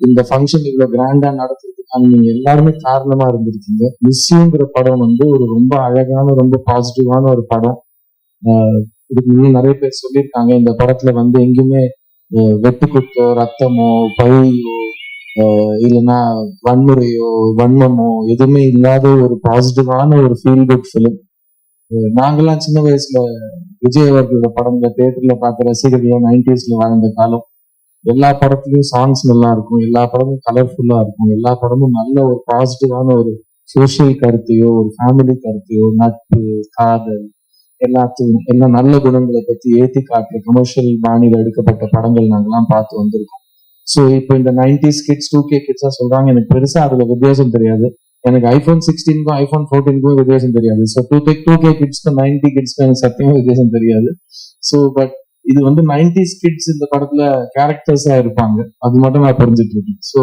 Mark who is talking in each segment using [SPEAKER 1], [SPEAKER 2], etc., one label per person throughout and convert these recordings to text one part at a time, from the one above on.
[SPEAKER 1] இந்த ஃபங்க்ஷன் இவ்வளவு கிராண்டா நடத்துறதுக்கான நீங்க எல்லாருமே காரணமா இருந்திருக்கீங்க. மிஸ்யூங்கிற படம் வந்து ஒரு ரொம்ப அழகான ரொம்ப பாசிட்டிவான ஒரு படம். இதுக்கு முன்னாடி நிறைய பேர் சொல்லியிருக்காங்க. இந்த படத்துல வந்து எங்கேயுமே வெட்டு குத்தோ ரத்தமோ பழியோ இல்லைன்னா வன்முறையோ வன்மமோ எதுவுமே இல்லாத ஒரு பாசிட்டிவான ஒரு ஃபீல் குட் ஃபிலிம் நாங்கெல்லாம் சின்ன வயசுல விஜய் அவர்களோட படங்களை தேட்டர்ல பார்த்த ரசிகர்களா நைன்டிஸ்ல வாழ்ந்த காலம். எல்லா படத்துலயும் சாங்ஸ் நல்லா இருக்கும். எல்லா படமும் கலர்ஃபுல்லா இருக்கும். எல்லா படமும் நல்ல ஒரு பாசிட்டிவான ஒரு சோஷியல் கருத்தையோ ஒரு ஃபேமிலி கருத்தையோ நட்பு காதல் எல்லாத்தையும் எல்லா நல்ல குணங்களை பத்தி ஏற்றி காட்டுற கமர்ஷியல் பாணியில எடுக்கப்பட்ட படங்கள் நாங்கெல்லாம் பார்த்து வந்திருக்கோம். ஸோ இப்போ இந்த நைன்டிஸ் கிட்ஸ் டூ கே கிட்ஸா சொல்றாங்க. எனக்கு பெருசா அதுல வித்தியாசம் தெரியாது. எனக்கு ஐபோன் சிக்ஸ்டீனுக்கும் ஐபோன் ஃபோர்டீனுக்கும் வித்தியாசம் தெரியாது. So two K two K கிட்ஸ்க்கு ninety கிட்ஸ்க்கு எனக்கு சத்தியமா வித்தியாசம் தெரியாது. ஸோ பட் இது வந்து நைன்டிஸ் கிட்ஸ் இந்த படத்துல கேரக்டர்ஸா இருப்பாங்க. அது மட்டும் நான் புரிஞ்சுட்டு இருக்கேன் ஸோ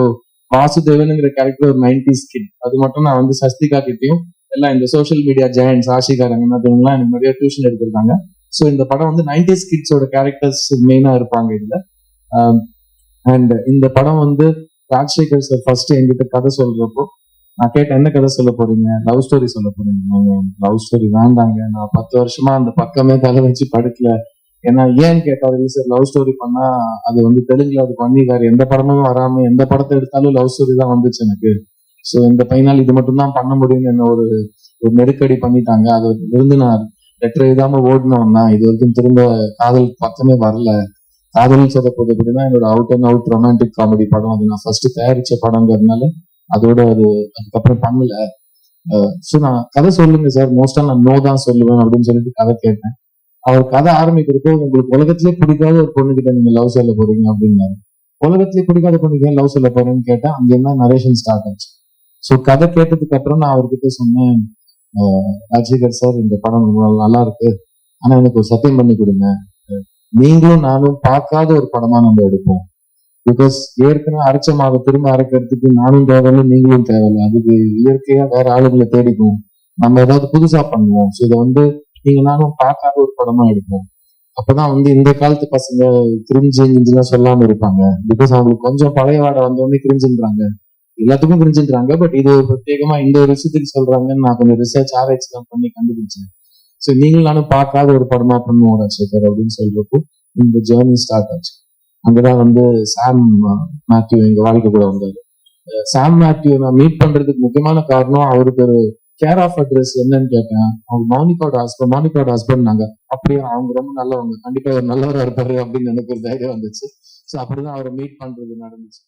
[SPEAKER 1] வாசுதேவனுங்கிற கேரக்டர் ஒரு நைன்டிஸ் கிட் அது மட்டும் நான் வந்து சஸ்திகா கிட்டையும் எல்லாம் இந்த சோஷியல் மீடியா ஜெயன்ஸ் ஆஷிகா ரங்கநாதன்லாம் எனக்கு நிறைய டியூஷன் எடுத்திருக்காங்க ஸோ இந்த படம் வந்து நைன்டிஸ் கிட்ஸோட கேரக்டர்ஸ் மெயினா இருப்பாங்க இதுல. Um, அண்ட் இந்த படம் வந்து ராஜசேகர் சார் ஃபர்ஸ்ட் என்கிட்ட கதை சொல்றப்போ நான் கேட்டேன் என்ன கதை சொல்ல போறீங்க? லவ் ஸ்டோரி சொல்ல போறீங்க. லவ் ஸ்டோரி வேண்டாங்க. நான் பத்து வருஷமா அந்த பக்கமே தலை வச்சு படுக்கல. ஏன்னா ஏன்னு கேட்டாரு சார் லவ் ஸ்டோரி பண்ணா அது வந்து தெலுங்குல அது பண்ணிக்காரு எந்த படமும் வராம எந்த படத்தை எடுத்தாலும் லவ் ஸ்டோரி தான் வந்துச்சு எனக்கு. ஸோ இந்த பையனால் இது மட்டும் தான் பண்ண முடியும்னு என்ன ஒரு ஒரு நெருக்கடி பண்ணிட்டாங்க. அது இருந்து நான் லெட்டர் எழுதாம ஓடினோம்னா இது வரைக்கும் திரும்ப காதல் பக்கமே வரல. காதல் போது அப்படின்னா என்னோட out and out romantic comedy படம். அது நான் ஃபர்ஸ்ட் தயாரிச்ச படங்கிறதுனால அதோட அது அதுக்கப்புறம் பண்ணல. ஸோ நான் கதை சொல்லுங்க சார். மோஸ்டா நான் நோ தான் சொல்லுவேன் அப்படின்னு சொல்லிட்டு கதை கேட்டேன். அவர் கதை ஆரம்பிக்கிறப்போ உங்களுக்கு உலகத்திலே பிடிக்காத ஒரு பொண்ணுகிட்ட நீங்க லவ் சொல்ல போறீங்க அப்படின்னாரு. உலகத்திலே பிடிக்காத பொண்ணுக்கு ஏன் லவ் சொல்ல போறேன்னு கேட்டா அங்க என்ன நரேஷன் ஸ்டார்ட் ஆச்சு. ஸோ கதை கேட்டதுக்கு அப்புறம் நான் அவர்கிட்ட சொன்னேன் ராஜசேகர் சார் இந்த படம் நல்லா இருக்கு. ஆனா எனக்கு ஒரு சத்தியம் பண்ணி கொடுங்க. நீங்களும் நானும் பார்க்காத ஒரு படமா நம்ம எடுப்போம். பிகாஸ் ஏற்கனவே அரைச்ச மாவை திரும்ப அரைக்கிறதுக்கு நானும் தேவையில்லை நீங்களும் தேவையில்லை. அதுக்கு இயற்கையா வேற ஆளுகளை தேடிக்கும் நம்ம ஏதாவது புதுசா பண்ணுவோம். ஸோ இதை வந்து நீங்க நானும் பார்க்காத ஒரு படமா எடுப்போம். அப்பதான் வந்து இந்த காலத்து பசங்க கிரிஞ்சு கிஞ்சுலாம் சொல்லாம இருப்பாங்க. பிகாஸ் அவங்களுக்கு கொஞ்சம் பழைய வாடை வந்தோடனே கிரிஞ்சுன்றாங்க. எல்லாத்துக்கும் கிரிஞ்சுன்றாங்க. பட் இது பிரத்யேகமா இந்த ஒரு விஷயத்துக்கு சொல்றாங்கன்னு நான் கொஞ்சம் ரிசர்ச் ஆராய்ச்சி தான் பண்ணி கண்டுபிடிச்சேன். ஸோ நீங்களும் நானும் பார்க்காத ஒரு படமா பண்ணுவோம் ராஜசேகர் அப்படின்னு சொல்றப்போ இந்த ஜேர்னி ஸ்டார்ட் ஆச்சு. அங்கதான் வந்து சாம் மேத்யூ எங்க வாழ்க்கை கூட வந்தாரு. சாம் மேத்யூ நான் மீட் பண்றதுக்கு முக்கியமான காரணம் அவருக்கு ஒரு கேர் ஆஃப் அட்ரஸ் என்னன்னு கேட்டேன். அவங்க மௌனிகாவோட ஹஸ்பண்ட் மௌனிகாவோட ஹஸ்பண்ட் நாங்க அப்படியே அவங்க ரொம்ப நல்லவங்க. கண்டிப்பா ஒரு நல்லவரா இருப்பாரு அப்படின்னு எனக்கு ஒரு தைரியம் வந்துச்சு. ஸோ அப்படிதான் அவரை மீட் பண்றது நடந்துச்சு.